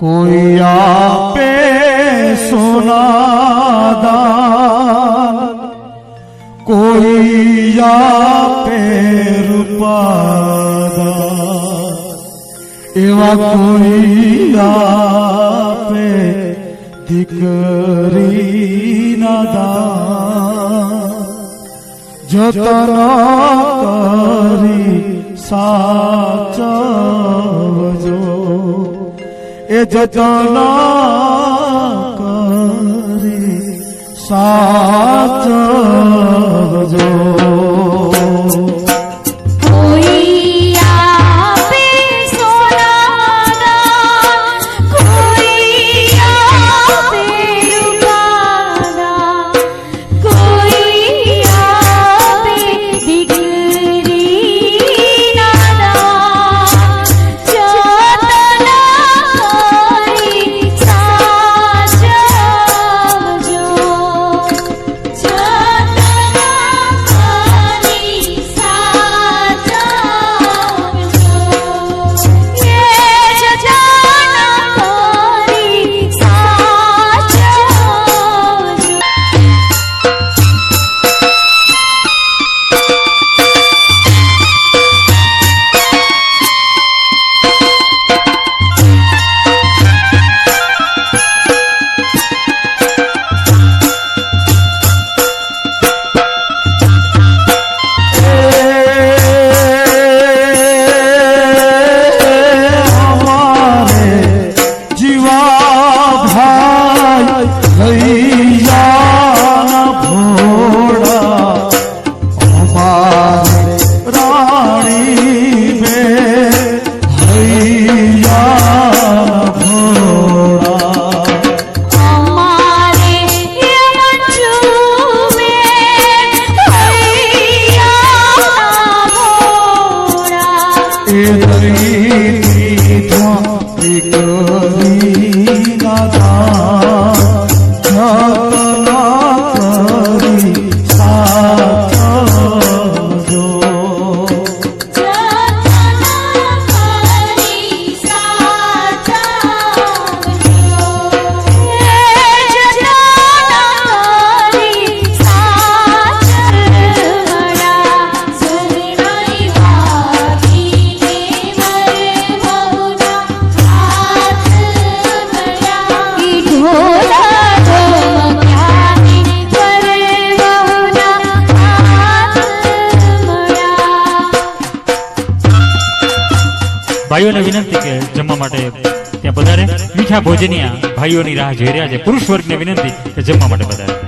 કોઈ આપે સોનાદાન કોઈ આપે રૂપાદાન એવા કોઈ આપે દીકરી નાદાન જતન કરી સાચવજો એ જતનો કરે સાચો অধীনতা ભાઈઓને વિનંતી કે જમવા માટે ત્યાં પધારે. મીઠા ભોજનિયા ભાઈઓની રાહ જોઈ રહ્યા છે. પુરુષ વર્ગને વિનંતી કે જમવા માટે પધારે.